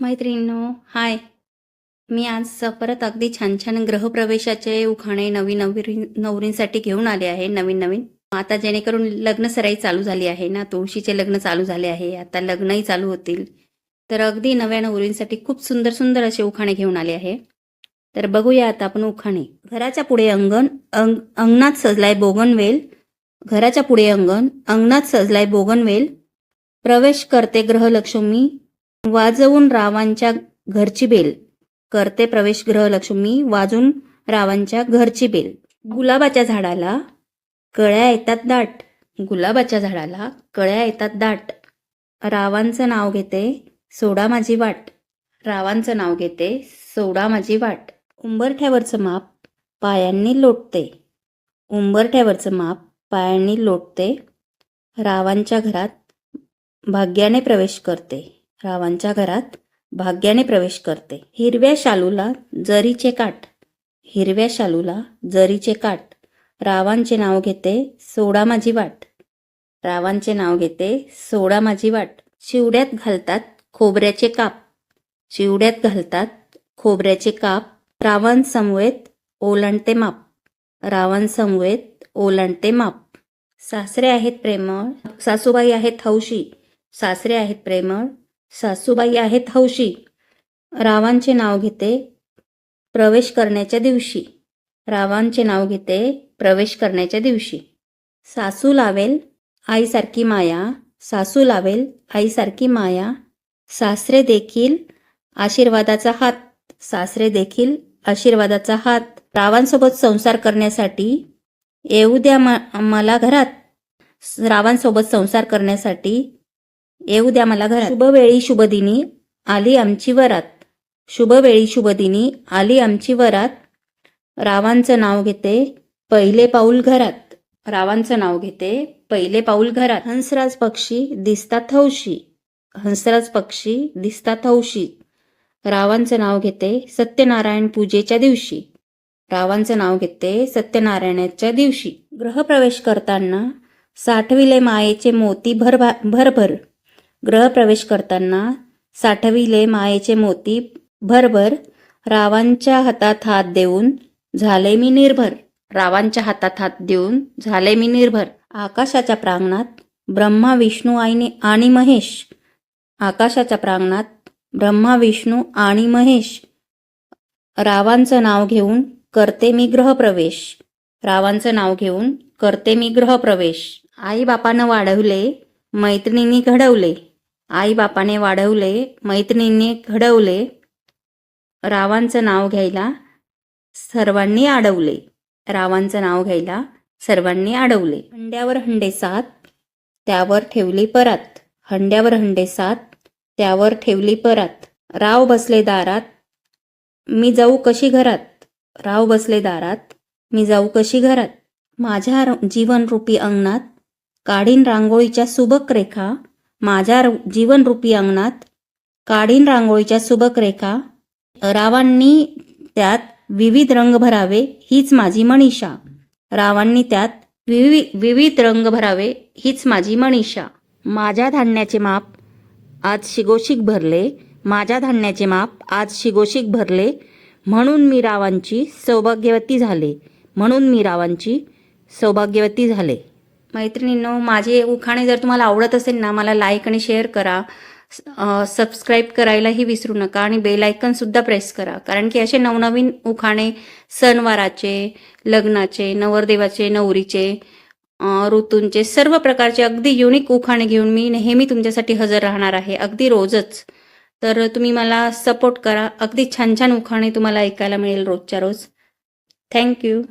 मैत्रिणींनो हाय. मी आज परत अगदी छान छान ग्रहप्रवेशाचे उखाणे नवीन नवीन नवरींसाठी घेऊन आले आहे नवीन नवीन. आता जेणेकरून लग्न सराई चालू झाली आहे ना तुळशीचे लग्न चालू झाले आहे आता लग्नही चालू होतील. तर अगदी नव्या नवरींसाठी खूप सुंदर सुंदर असे उखाणे घेऊन आले आहे. तर बघूया आता आपण उखाणे. घराच्या पुढे अंगण अंग अंगणात सजलाय बोगनवेल. घराच्या पुढे अंगण अंगणात सजलाय बोगनवेल. प्रवेश करते ग्रहलक्ष्मी वाजवून रावांच्या घरची बेल. करते प्रवेश ग्रहलक्ष्मी वाजून रावांच्या घरची बेल. गुलाबाच्या झाडाला कळ्या येतात दाट. गुलाबाच्या झाडाला कळ्या येतात दाट. रावांचं नाव घेते सोडा माझी वाट. रावांचं नाव घेते सोडा माझी वाट. उंबरठ्यावरचं माप पायांनी लोटते. उंबरठ्यावरचं माप पायांनी लोटते. रावांच्या घरात भाग्याने प्रवेश करते. रावांच्या घरात भाग्याने प्रवेश करते. हिरव्या शालूला जरीचे काठ हिरव्या शालूला जरीचे काठ रावांचे नाव घेते सोडा माझी वाट. रावांचे नाव घेते सोडा माझी वाट. शिवड्यात घालतात खोबऱ्याचे काप. शिवड्यात घालतात खोबऱ्याचे काप. रावण समवेत ओलांडते माप. रावण समवेत ओलांडते माप. सासरे आहेत प्रेमळ. सासूबाई आहेत हौशी. सासरे आहेत प्रेमळ. सासूबाई आहेत हौशी. रावांचे नाव घेते प्रवेश करण्याच्या दिवशी. रावांचे नाव घेते प्रवेश करण्याच्या दिवशी. सासू लावेल आईसारखी माया सासू लावेल आईसारखी माया. सासरे देखील आशीर्वादाचा हात सासरे देखील आशीर्वादाचा हात. रावांसोबत संसार करण्यासाठी येऊ द्या म- मला घरात. रावांसोबत संसार करण्यासाठी येऊ द्या मला घरात. शुभवेळी शुभदिनी आली आमची वरात. शुभवेळी शुभदिनी आली आमची वरात. रावांचं नाव घेते पहिले पाऊल घरात. रावांचं नाव घेते पहिले पाऊल घरात. हंसराज पक्षी दिसतात हौशी हंसराज पक्षी दिसतात हौशी रावांचं नाव घेते सत्यनारायण पूजेच्या दिवशी. रावांचं नाव घेते सत्यनारायणाच्या दिवशी. ग्रहप्रवेश करताना साठविले मायेचे मोती भरभा भरभर. ग्रहप्रवेश करताना साठविले मायेचे मोती भरभर रावांच्या हातात हात देऊन झाले मी निर्भर. रावांच्या हातात हात देऊन झाले मी निर्भर. आकाशाच्या प्रांगणात ब्रह्मा विष्णू आईने आणि महेश. आकाशाच्या प्रांगणात ब्रह्मा विष्णू आणि महेश. रावांचं नाव घेऊन करते मी ग्रहप्रवेश रावांचं नाव घेऊन करते मी ग्रहप्रवेश आई बापानं वाढवले मैत्रिणींनी घडवले. आई बापाने वाढवले मैत्रिणींनी घडवले रावांचं नाव घ्यायला सर्वांनी अडवले रावांचं नाव घ्यायला सर्वांनी अडवले हंड्यावर हंडे सात त्यावर ठेवली परात. हंड्यावर हंडे सात त्यावर ठेवली परात. राव बसले दारात मी जाऊ कशी घरात? राव बसले दारात मी जाऊ कशी घरात? माझ्या र- जीवनरूपी अंगणात काढीन रांगोळीच्या सुबक रेखा माझ्या जीवनरूपी अंगणात काढीन रांगोळीच्या सुबक रेखा रावांनी त्यात विविध रंग भरावे हीच माझी मनीषा. रावांनी त्यात विवि विविध रंग भरावे हीच माझी मनीषा. माझ्या धान्याचे माप आज शिगोशिक भरले माझ्या धान्याचे माप आज शिगोशिक भरले म्हणून मी रावांची सौभाग्यवती झाले म्हणून मी रावांची सौभाग्यवती झाले. मैत्रिणींनो माझे उखाणे जर तुम्हाला आवडत असेल ना मला लाईक आणि शेअर करा. सबस्क्राईब करायलाही विसरू नका आणि बेल सुद्धा प्रेस करा. कारण की असे नवनवीन उखाणे सणवाराचे लग्नाचे नवरदेवाचे नवरीचे ऋतूंचे सर्व प्रकारचे अगदी युनिक उखाणे घेऊन मी नेहमी तुमच्यासाठी हजर राहणार आहे. अगदी रोजच. तर तुम्ही मला सपोर्ट करा. अगदी छान छान उखाणे तुम्हाला ऐकायला मिळेल रोजच्या रोज. थँक्यू